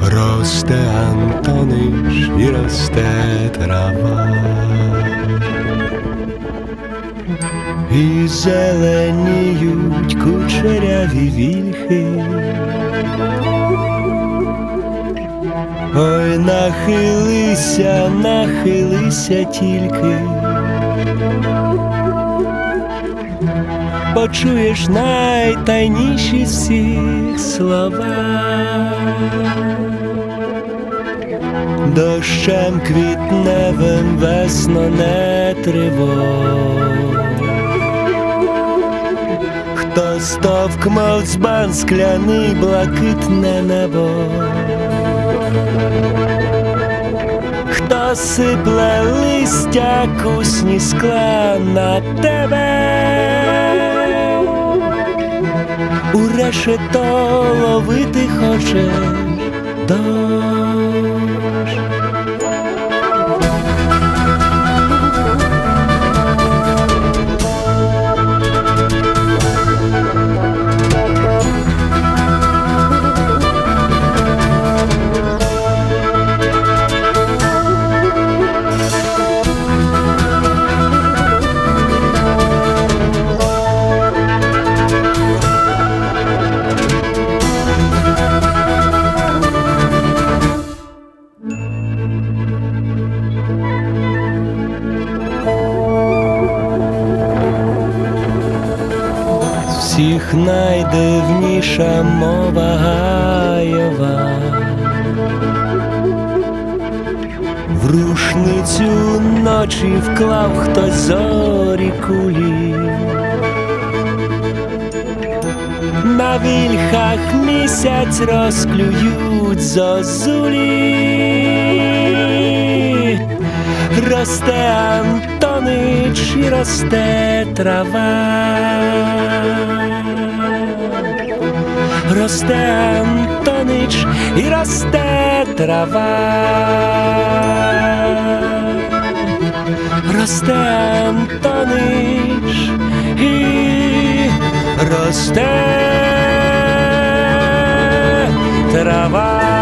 Росте Антониш і росте трава, і зеленіють кучеряві вільхи. Ой, нахилися, нахилися тільки. Почуєш найтайніші всіх слова. Дощем квітневим весно не тривог. Хто стовкмав дзбан скляний блакитне небо. Хто сипле листя кусні скла на тебе, у решето ловити хочеш дощ. Всіх найдивніша мова гаєва. В рушницю ночі вклав хтось зорі кулі. На вільхах місяць розклюють зозулі. Росте Антонич і росте трава. Росте Антонич і росте трава. Росте Антонич і росте трава.